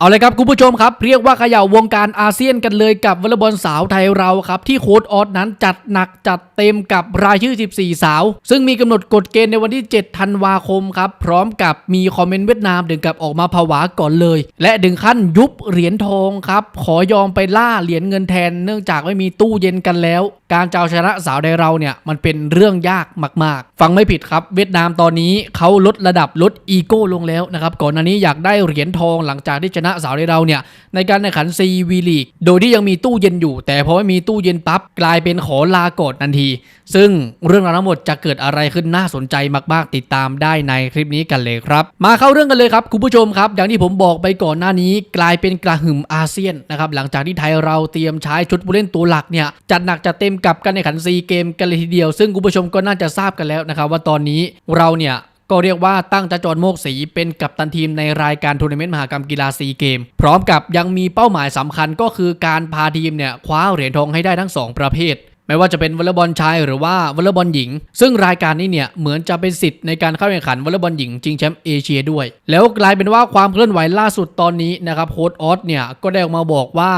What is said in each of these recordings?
เอาเลยครับคุณผู้ชมครับ เรียกว่าเขย่าวงการอาเซียนกันเลยกับวอลเลย์บอลสาวไทยเราครับที่โค้ดออสนั้นจัดหนักจัดเต็มกับรายชื่อ 14 สาว ซึ่งมีกำหนดกฎเกณฑ์ในวันที่ 7 ธันวาคมครับพร้อมกับมีคอมเมนต์เวียดนามถึงกับออกมาผวาก่อนเลย และถึงขั้นยุบเหรียญทองครับขอยอมไปล่าเหรียญเงินแทน เนื่องจากไม่มีตู้เย็นกันแล้ว การจะเอาชนะสาวไทยเราเนี่ยมันเป็นเรื่องยากมาก ๆ ฟังไม่ผิดครับ เวียดนามตอนนี้เขาลดระดับลดอีโก้ลงแล้วนะครับก่อนหน้านี้อยากได้เหรียญทองหลังจากที่ชนะสาวไทยเราเนี่ยในการแข่งขันซีวีลีกโดยที่ยังมีตู้เย็นอยู่ แต่พอไม่มีตู้เย็นปั๊บกลายเป็นขอลากอดทันที ซึ่งเรื่องราวทั้งหมดจะเกิดอะไรขึ้นน่าสนใจมาก ๆ ติดตามได้ในคลิปนี้กันเลยครับ มาเข้าเรื่องกันเลยครับคุณผู้ชมครับอย่างที่ผมบอกไปก่อนหน้านี้ กลายเป็นกระหึ่มอาเซียนนะครับหลังจากที่ไทยเราเตรียมใช้ชุดผู้เล่นตัวหลักเนี่ยจัดหนักจัดเต็มกับการแข่งขันซีเกมกันเลยทีเดียว ซึ่งคุณผู้ชมก็น่าจะทราบกันแล้วนะครับว่าตอนนี้เราเนี่ยก็เรียกว่าตั้งจะจรโมกสีเป็นกัปตันทีมในรายการทัวร์นาเมนต์มหากรรมกีฬาซีเกม พร้อมกับยังมีเป้าหมายสำคัญก็คือการพาทีมเนี่ยคว้าเหรียญทองให้ได้ทั้ง 2 ประเภท ไม่ว่าจะเป็นวอลเลย์บอลชายหรือว่าวอลเลย์บอลหญิง ซึ่งรายการนี้เนี่ยเหมือนจะเป็นสิทธิ์ในการเข้าแข่งขันวอลเลย์บอลหญิงชิงแชมป์เอเชียด้วย แล้วกลายเป็นว่าความเคลื่อนไหวล่าสุดตอนนี้นะครับโค้ดออสเนี่ยก็ได้ออกมาบอกว่า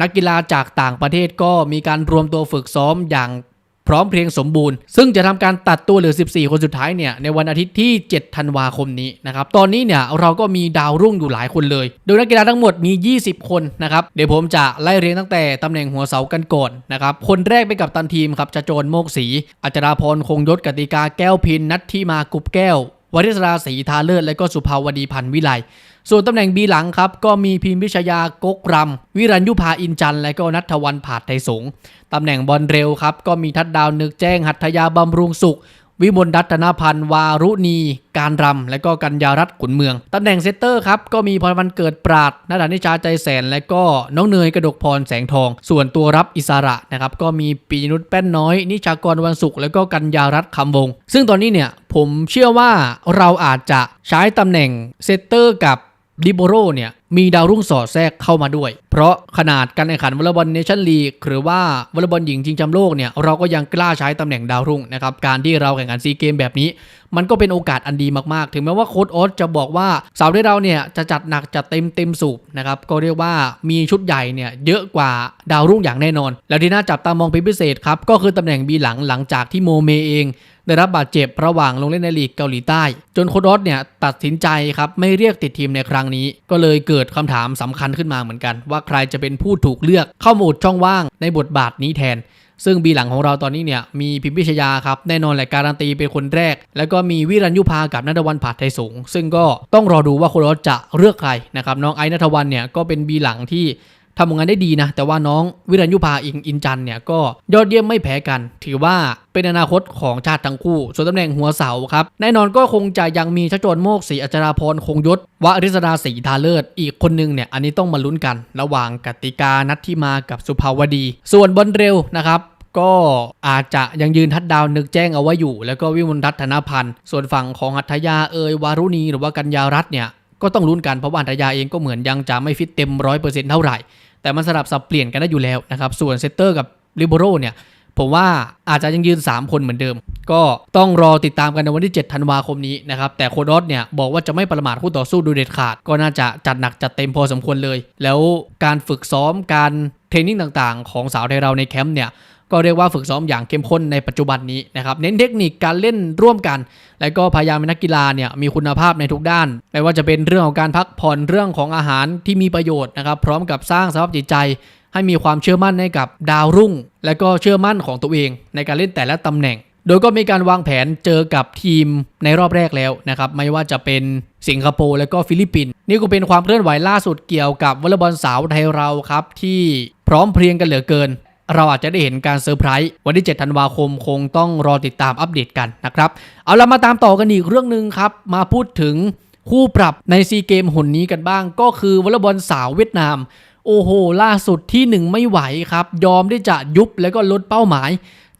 นักกีฬาจากต่างประเทศก็มีการรวมตัวฝึกซ้อมอย่าง พร้อมเพรียงสมบูรณ์ ซึ่งจะทำการตัดตัวเหลือ 14 คนสุดท้ายเนี่ยในวันอาทิตย์ที่ 7 ธันวาคมนี้นะครับตอนนี้เนี่ยเราก็มีดาวรุ่งอยู่หลายคนเลย โดยนักกีฬาทั้งหมดมี 20 คนนะครับเดี๋ยวผมจะไล่เรียงตั้งแต่ตำแหน่งหัวเสากันก่อนนะครับคนแรกเป็นกับตันทีมครับจะโจรโมกศรีอัจราพรคงยศกติกาแก้วพินนัทที่มากุบแก้ววริศราศรีทาเลิศและก็สุภาวดีพันธ์วิไล ส่วนตำแหน่งบีหลังครับ ก็มีพิมพิชยากกรำวิรัญยุพาอินจันและก็นัทวันผาดไทยสงตำแหน่งบอลเร็วครับ ก็มีทัดดาวนึกแจ้งหัตถยาบำรุงสุข วิมลรัตนพันธ์วารุณี การรำและก็กัญญารัตน์ขุนเมืองตำแหน่งเซตเตอร์ครับก็มีพรวันเกิดปราดนัทนิชาใจแสน และก็น้องเนยกระดกพรแสงทอง ส่วนตัวรับอิสระนะครับก็มีปีนุชแป้นน้อย นิชากรวันสุข และก็กัญญารัตน์คำวง ซึ่งตอนนี้เนี่ยผมเชื่อว่าเราอาจจะใช้ตำแหน่งเซตเตอร์กับ ดิโบโรเนี่ยมีดาวรุ่งสอดแทรกเข้ามาด้วย เพราะขนาดการแข่งขันวอลเลย์บอลเนชั่นลีกหรือว่าวอลเลย์บอลหญิงชิงแชมป์โลกเนี่ยเราก็ยังกล้าใช้ตำแหน่งดาวรุ่งนะครับการที่เราแข่งขันซีเกมแบบนี้ มันก็เป็นโอกาสอันดีมากๆ ถึงแม้ว่าโค้ดออสจะบอกว่าสาวที่เราเนี่ยจะจัดหนักจัดเต็มเต็มสูบนะครับก็เรียกว่ามีชุดใหญ่เนี่ยเยอะกว่าดาวรุ่งอย่างแน่นอน แล้วที่น่าจับตามองเป็นพิเศษครับก็คือตำแหน่งบีหลังหลังจากที่โมเมเอง ได้รับบาดเจ็บระหว่างลงเล่นในลีกเกาหลีใต้ จนโค้ดอสเนี่ยตัดสินใจครับไม่เรียกติดทีมในครั้งนี้ ก็เลยเกิดคำถามสำคัญขึ้นมาเหมือนกัน ว่าใครจะเป็นผู้ถูกเลือกเข้ามาอุดช่องว่างในบทบาทนี้แทนซึ่งบีหลังของเราตอนนี้เนี่ยมีพิมพิชยาครับแน่นอนแหละการันตีเป็นคนแรก แล้วก็มีวิรัญยุพากับนัทวันผาดไทยสูง ซึ่งก็ต้องรอดูว่าโค้ดจะเลือกใครนะครับน้องไอ้นัทวันเนี่ยก็เป็นบีหลังที่ ทำผลงานได้ดีนะ แต่ว่าน้องวิรัญยุพาอิงอินจันเนี่ยก็ยอดเยี่ยมไม่แพ้กัน ถือว่าเป็นอนาคตของชาติทั้งคู่ ส่วนตำแหน่งหัวเสาครับ แน่นอนก็คงจะยังมีชจรโมกศรีอัจราพรคงยศวริศราศรีทาเลิศอีกคนนึงเนี่ยอันนี้ต้องมาลุ้นกัน ระหว่างกติกานัทที่มากับสุภาวดี ส่วนบอลเร็วนะครับก็อาจจะยังยืนทัดดาวนึกแจ้งเอาไว้อยู่ แล้วก็วิมลรัตนพันธ์ ส่วนฝั่งของหัตถยาเอยวารุณีหรือว่ากัญญารัตน์เนี่ย ก็ต้องลุ้นกันเพราะว่าหัตยาเองก็เหมือนยังจะไม่ฟิตเต็มร้อยเปอร์เซ็นต์เท่าไหร่ แต่มันสลับสับเปลี่ยนกันได้อยู่แล้วนะครับ ส่วนเซตเตอร์กับลิเบโรเนี่ยผมว่าอาจจะยังยืน 3 คนเหมือนเดิม ก็ต้องรอติดตามกันในวันที่ 7 ธันวาคมนี้นะครับ แต่โคดอสเนี่ยบอกว่าจะไม่ประมาทคู่ต่อสู้โดยเด็ดขาด ก็น่าจะจัดหนักจัดเต็มพอสมควรเลย แล้วการฝึกซ้อมการเทรนนิ่งต่างๆ ของสาวไทยเราในแคมป์เนี่ย ก็เรียกว่าฝึกซ้อมอย่างเข้มข้นในปัจจุบันนี้นะครับเน้นเทคนิคการเล่นร่วมกัน และก็พยายามให้นักกีฬาเนี่ยมีคุณภาพในทุกด้านไม่ว่าจะเป็นเรื่องของการพักผ่อนเรื่องของอาหารที่มีประโยชน์นะครับพร้อมกับสร้างสภาพจิตใจ ให้มีความเชื่อมั่นให้กับดาวรุ่ง และก็เชื่อมั่นของตัวเอง ในการเล่นแต่ละตำแหน่งโดยก็มีการวางแผนเจอกับทีมในรอบแรกแล้วนะครับ ไม่ว่าจะเป็นสิงคโปร์และก็ฟิลิปปินส์นี่ก็เป็นความเคลื่อนไหวล่าสุดเกี่ยวกับวอลเลย์บอลสาวไทยเราครับ ที่พร้อมเพรียงกันเหลือเกิน เราอาจจะได้เห็นการเซอร์ไพรส์วันที่ 7 ธันวาคมคงต้องรอติดตามอัปเดตกันนะครับ เอาเรามาตามต่อกันอีกเรื่องหนึ่งครับ มาพูดถึงคู่ปรับในซีเกมหนนี้กันบ้าง ก็คือวอลเลย์บอลสาวเวียดนาม โอ้โห ล่าสุดที่หนึ่งไม่ไหวครับ ยอมที่จะยุบแล้วก็ลดเป้าหมาย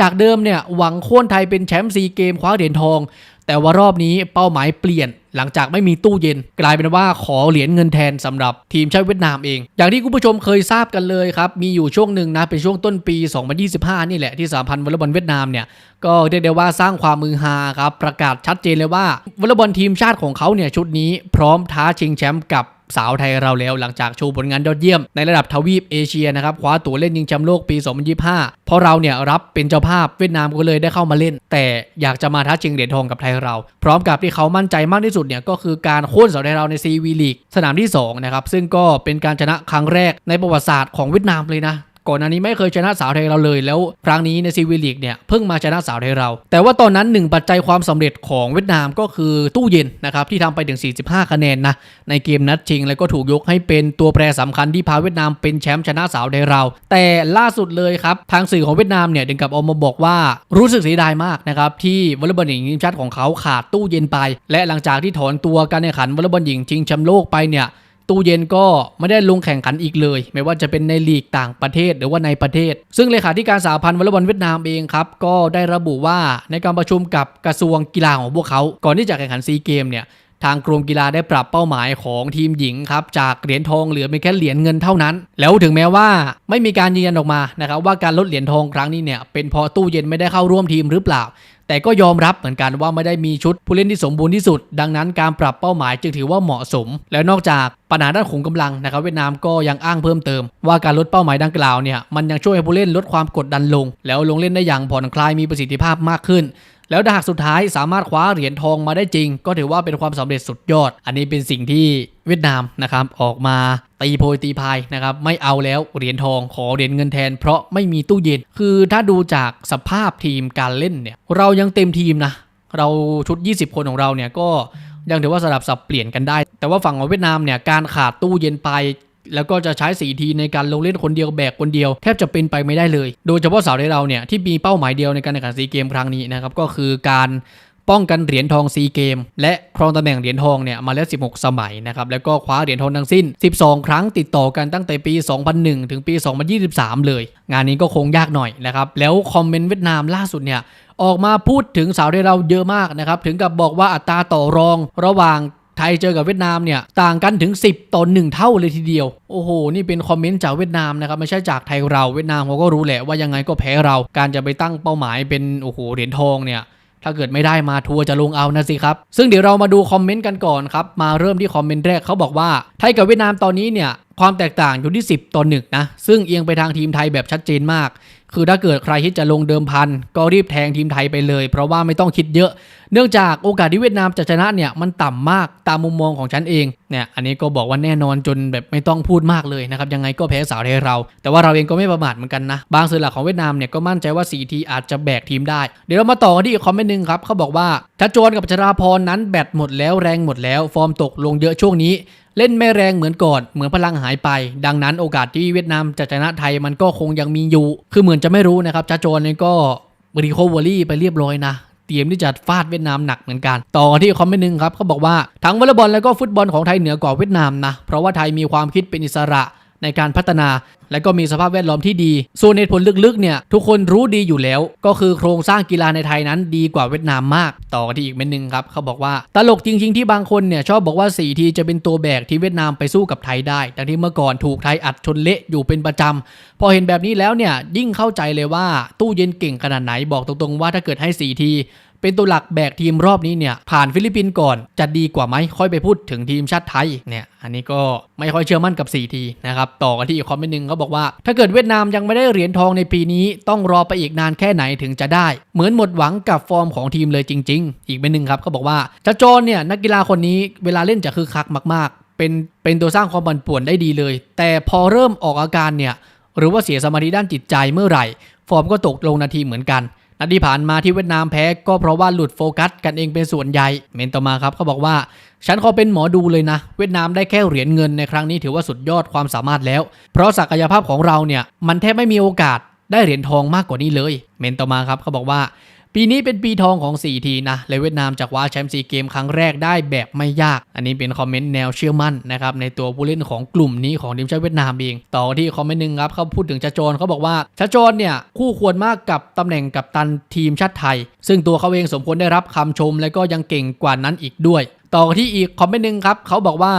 จากเดิมเนี่ยหวังโค่นไทยเป็นแชมป์ซีเกมคว้าเหรียญทอง แต่ว่ารอบนี้เป้าหมายเปลี่ยน หลังจากไม่มีตู้เย็น กลายเป็นว่าขอเหรียญเงินแทนสำหรับทีมชาติเวียดนามเอง อย่างที่คุณผู้ชมเคยทราบกันเลยครับ มีอยู่ช่วงหนึ่งนะ เป็นช่วงต้นปี 2025 นี่แหละที่สาพันธ์วอลเลย์บอลเวียดนามเนี่ยก็เรียกได้ว่าสร้างความมือฮาครับประกาศชัดเจนเลยว่าวอลเลย์บอลทีมชาติของเขาเนี่ยชุดนี้พร้อมท้าชิงแชมป์กับ สาวไทยเราแล้วหลังจากโชว์ผลงานยอดเยี่ยมในระดับทวีปเอเชียนะครับคว้าตั๋วเล่นยิงแชมป์โลกปี 2025 เพราะเราเนี่ยรับเป็นเจ้าภาพเวียดนามก็เลยได้เข้ามาเล่น แต่อยากจะมาท้าชิงเหรียญทองกับไทยเรา พร้อมกับที่เขามั่นใจมากที่สุดเนี่ยก็คือการโค่นสาวไทยเราในซีวีลีกสนามที่สองนะครับซึ่งก็เป็นการชนะครั้งแรกในประวัติศาสตร์ของเวียดนามเลยนะ ก่อนหน้านี้ไม่เคยชนะสาวไทยเราเลย แล้วครั้งนี้ในซีวีลีกเนี่ยเพิ่งมาชนะสาวไทยเรา แต่ว่าตอนนั้นหนึ่งปัจจัยความสำเร็จของเวียดนามก็คือตู้เย็นนะครับที่ทำไปถึง 45 คะแนนนะในเกมนัดชิง แล้วก็ถูกยกให้เป็นตัวแปรสำคัญที่พาเวียดนามเป็นแชมป์ชนะสาวไทยเรา แต่ล่าสุดเลยครับทางสื่อของเวียดนามเนี่ยถึงกับออกมาบอกว่ารู้สึกเสียดายมากนะครับที่วอลเลย์บอลหญิงทีมชาติของเขาขาดตู้เย็นไป และหลังจากที่ถอนตัวการแข่งขันวอลเลย์บอลหญิงชิงแชมป์โลกไปเนี่ย ตู้เย็นก็ไม่ได้ลงแข่งขันอีกเลย ไม่ว่าจะเป็นในลีกต่างประเทศหรือว่าในประเทศ ซึ่งเลขาธิการสหพันธ์วอลเลย์บอลเวียดนามเองครับ ก็ได้ระบุว่าในการประชุมกับกระทรวงกีฬาของพวกเขา ก่อนที่จะแข่งขันซีเกมเนี่ย ทางกรมกีฬาได้ปรับเป้าหมายของทีมหญิงครับจากเหรียญทองเหลือเพียงแค่เหรียญเงินเท่านั้น แล้วถึงแม้ว่าไม่มีการยืนยันออกมานะครับว่าการลดเหรียญทองครั้งนี้เนี่ยเป็นเพราะตู้เย็นไม่ได้เข้าร่วมทีมหรือเปล่า แต่ก็ยอมรับเหมือนกันว่าไม่ได้มีชุดผู้เล่นที่สมบูรณ์ที่สุด ดังนั้นการปรับเป้าหมายจึงถือว่าเหมาะสม แล้วนอกจากปัญหาด้านขุมกำลังนะครับเวียดนามก็ยังอ้างเพิ่มเติม ว่าการลดเป้าหมายดังกล่าวเนี่ยมันยังช่วยให้ผู้เล่นลดความกดดันลง แล้วลงเล่นได้อย่างผ่อนคลายมีประสิทธิภาพมากขึ้น แล้วถ้าหากสุดท้ายสามารถคว้าเหรียญทองมาได้จริง ก็ถือว่าเป็นความสำเร็จสุดยอด อันนี้เป็นสิ่งที่เวียดนามนะครับออกมาตีโพยตีพายนะครับไม่เอาแล้วเหรียญทองขอเหรียญเงินแทน เพราะไม่มีตู้เย็น คือถ้าดูจากสภาพทีมการเล่นเนี่ยเรายังเต็มทีมนะเราชุด 20 คนของเราเนี่ยก็ยังถือว่าสลับสับเปลี่ยนกันได้ แต่ว่าฝั่งของเวียดนามเนี่ยการขาดตู้เย็นไป แล้วก็จะใช้สีทีในการลงเล่นคนเดียวแบกคนเดียวแทบจะเป็นไปไม่ได้เลย โดยเฉพาะสาวในเราเนี่ยที่มีเป้าหมายเดียวในการแข่งขันซีเกมครั้งนี้นะครับก็คือการป้องกันเหรียญทองซีเกม และครองตำแหน่งเหรียญทองเนี่ยมาแล้ว 16 สมัยนะครับ แล้วก็คว้าเหรียญทองทั้งสิ้น 12 ครั้งติดต่อกันตั้งแต่ปี 2001 ถึงปี 2023 เลย งานนี้ก็คงยากหน่อยนะครับ แล้วคอมเมนต์เวียดนามล่าสุดเนี่ยออกมาพูดถึงสาวไทยเราเยอะมากนะครับ ถึงกับบอกว่าอัตราต่อรองระหว่าง ไทยเจอกับเวียดนามเนี่ยต่างกันถึง 10ต่อ1เท่าเลยทีเดียว โอ้โห นี่เป็นคอมเมนต์จากเวียดนามนะครับไม่ใช่จากไทยเราเวียดนามเขาก็รู้แหละว่ายังไงก็แพ้เราการจะไปตั้งเป้าหมายเป็นโอ้โหเหรียญทองเนี่ยถ้าเกิดไม่ได้มาทัวร์จะลงเอานะสิครับ ซึ่งเดี๋ยวเรามาดูคอมเมนต์กันก่อนครับ มาเริ่มที่คอมเมนต์แรกเขาบอกว่า ไทยกับเวียดนามตอนนี้เนี่ย ความแตกต่างอยู่ที่ 10ต่อหนึ่งนะ ซึ่งเอียงไปทางทีมไทยแบบชัดเจนมาก คือถ้าเกิดใครคิดจะลงเดิมพัน ก็รีบแทงทีมไทยไปเลย เพราะว่าไม่ต้องคิดเยอะ เนื่องจากโอกาสที่เวียดนามจะชนะเนี่ยมันต่ำมากตามมุมมองของฉันเองเนี่ยอันนี้ก็บอกว่าแน่นอนจนแบบไม่ต้องพูดมากเลยนะครับยังไงก็แพ้สาวไทยเรา แต่ว่าเราเองก็ไม่ประมาทเหมือนกันนะ บางสื่อหลักของเวียดนามเนี่ยก็มั่นใจว่าสีทีอาจจะแบกทีมได้ เดี๋ยวเรามาต่อกันที่อีกคอมเมนต์หนึ่งครับเขาบอกว่าชัดโจนกับชราพรนั้นแบตหมดแล้วแรงหมดแล้ว ฟอร์มตกลงเยอะช่วงนี้เล่นไม่แรงเหมือนก่อน เหมือนพลังหายไป ดังนั้นโอกาสที่เวียดนามจะชนะไทยมันก็คงยังมีอยู่ คือเหมือนจะไม่รู้นะครับจ้าโจนนี่ก็รีโคเวอรี่ไปเรียบร้อยนะ เตรียมที่จะฟาดเวียดนามหนักเหมือนกัน ต่อที่คอมเมนต์หนึ่งครับเขาบอกว่าทั้งวอลเลย์บอลแล้วก็ฟุตบอลของไทยเหนือกว่าเวียดนามนะเพราะว่าไทยมีความคิดเป็นอิสระ ในการพัฒนา และก็มีสภาพแวดล้อมที่ดี ส่วนเหตุผลลึกๆเนี่ยทุกคนรู้ดีอยู่แล้ว ก็คือโครงสร้างกีฬาในไทยนั้นดีกว่าเวียดนามมาก ต่อกันที่อีกเม็นหนึ่งครับเขาบอกว่าตลกจริง ๆ ที่บางคนเนี่ยชอบบอกว่า 4 ทีจะเป็นตัวแบกที่เวียดนามไปสู้กับไทยได้แต่ที่เมื่อก่อนถูกไทยอัดชนเละอยู่เป็นประจำพอเห็นแบบนี้แล้วเนี่ยยิ่งเข้าใจเลยว่าตู้เย็นเก่งขนาดไหนบอกตรงๆว่าถ้าเกิดให้ 4 ที เป็นตัวหลักแบกทีมรอบนี้เนี่ยผ่านฟิลิปปินส์ก่อนจะดีกว่าไหมค่อยไปพูดถึงทีมชาติไทยเนี่ยอันนี้ก็ไม่ค่อยเชื่อมั่นกับ 4 ทีนะครับต่อกันที่อีกคอมเมนต์หนึ่งเขาบอกว่า ถ้าเกิดเวียดนามยังไม่ได้เหรียญทองในปีนี้ ต้องรอไปอีกนานแค่ไหนถึงจะได้ เหมือนหมดหวังกับฟอร์มของทีมเลยจริง ๆ อีกเป็นหนึ่งครับเขาบอกว่าจะโจนเนี่ยนักกีฬาคนนี้เวลาเล่นจะคือคักมาก ๆ เป็นเป็นตัวสร้างความปั่นป่วนได้ดีเลย แต่พอเริ่มออกอาการเนี่ยหรือว่าเสียสมาธิด้านจิตใจเมื่อไหร่ ฟอร์มก็ตกลงนาทีเหมือนกัน นัดที่ผ่านมาที่เวียดนามแพ้ก็เพราะว่าหลุดโฟกัสกันเองเป็นส่วนใหญ่ เมนต่อมาครับเขาบอกว่า ฉันขอเป็นหมอดูเลยนะ เวียดนามได้แค่เหรียญเงินในครั้งนี้ถือว่าสุดยอดความสามารถแล้ว เพราะศักยภาพของเราเนี่ยมันแทบไม่มีโอกาสได้เหรียญทองมากกว่านี้เลย เมนต่อมาครับเขาบอกว่า ปีนี้เป็นปีทองของ 4 ทีนะและเวียดนามจะคว้าแชมป์ซีเกมครั้งแรกได้แบบไม่ยาก อันนี้เป็นคอมเมนต์แนวเชื่อมั่นนะครับในตัวผู้เล่นของกลุ่มนี้ของทีมชาติเวียดนามเอง ต่อที่คอมเมนต์หนึ่งครับเขาพูดถึงชาจนเขาบอกว่าชาจนเนี่ยคู่ควรมากกับตำแหน่งกัปตันทีมชาติไทย ซึ่งตัวเขาเองสมควรได้รับคำชม และก็ยังเก่งกว่านั้นอีกด้วย ต่อที่อีกคอมเมนต์หนึ่งครับเขาบอกว่า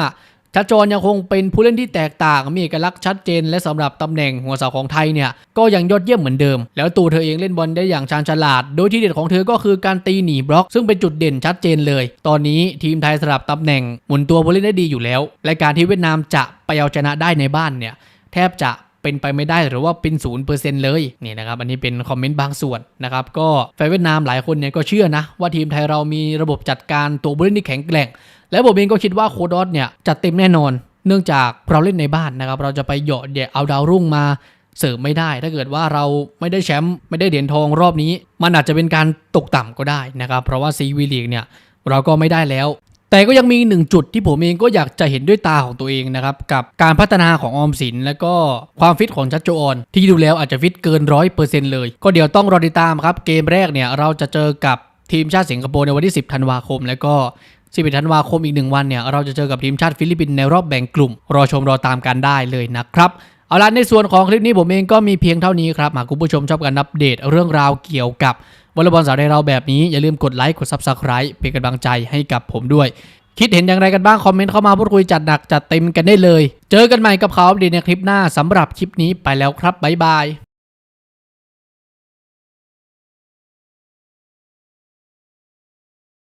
ชัดจรยังคงเป็นผู้เล่นที่แตกต่างมีเอกลักษณ์ชัดเจน และสำหรับตำแหน่งหัวเสาของไทยเนี่ยก็ยังยอดเยี่ยมเหมือนเดิม แล้วตัวเธอเองเล่นบอลได้อย่างชาญฉลาด โดยที่เด็ดของเธอก็คือการตีหนีบล็อก ซึ่งเป็นจุดเด่นชัดเจนเลย ตอนนี้ทีมไทยสลับตำแหน่งหมุนตัวผู้เล่นได้ดีอยู่แล้ว และการที่เวียดนามจะไปเอาชนะได้ในบ้านเนี่ยแทบจะ เป็นไปไม่ได้หรือว่าเป็นศูนย์เปอร์เซ็นต์เลยนี่นะครับอันนี้เป็นคอมเมนต์บางส่วนนะครับก็แฟนเวียดนามหลายคนเนี่ยก็เชื่อนะว่าทีมไทยเรามีระบบจัดการตัวผู้เล่นที่แข็งแกร่ง และผมเองก็คิดว่าโคดอสเนี่ยจัดเต็มแน่นอน เนื่องจากเราเล่นในบ้านนะครับเราจะไปเหยาะเดะเอาดาวรุ่งมาเสริมไม่ได้ ถ้าเกิดว่าเราไม่ได้แชมป์ไม่ได้เหรียญทองรอบนี้ มันอาจจะเป็นการตกต่ำก็ได้นะครับเพราะว่าซีวีลีกเนี่ยเราก็ไม่ได้แล้ว แต่ก็ยังมีหนึ่งจุดที่ผมเองก็อยากจะเห็นด้วยตาของตัวเองนะครับกับการพัฒนาของออมสิน และก็ความฟิตของชัดโจออนที่ดูแล้วอาจจะฟิตเกินร้อยเปอร์เซ็นต์เลย ก็เดี๋ยวต้องรอติดตามครับเกมแรกเนี่ยเราจะเจอกับทีมชาติสิงคโปร์ในวันที่ 10 ธันวาคม แล้วก็ 11 ธันวาคมอีกหนึ่งวันเนี่ยเราจะเจอกับทีมชาติฟิลิปปินส์ในรอบแบ่งกลุ่ม รอชมรอตามกันได้เลยนะครับ เอาล่ะในส่วนของคลิปนี้ผมเองก็มีเพียงเท่านี้ครับ หากคุณผู้ชมชอบการอัปเดตเรื่องราวเกี่ยวกับวอลเลย์บอลสาวในเราแบบนี้ อย่าลืมกดไลค์กด Subscribe เป็นกำลังใจให้กับผมด้วย คิดเห็นอย่างไรกันบ้าง คอมเมนต์เข้ามาพูดคุยจัดหนักจัดเต็มกันได้เลย เจอกันใหม่กับเขาดีในคลิปหน้าสำหรับคลิปนี้ไปแล้วครับบ๊ายบาย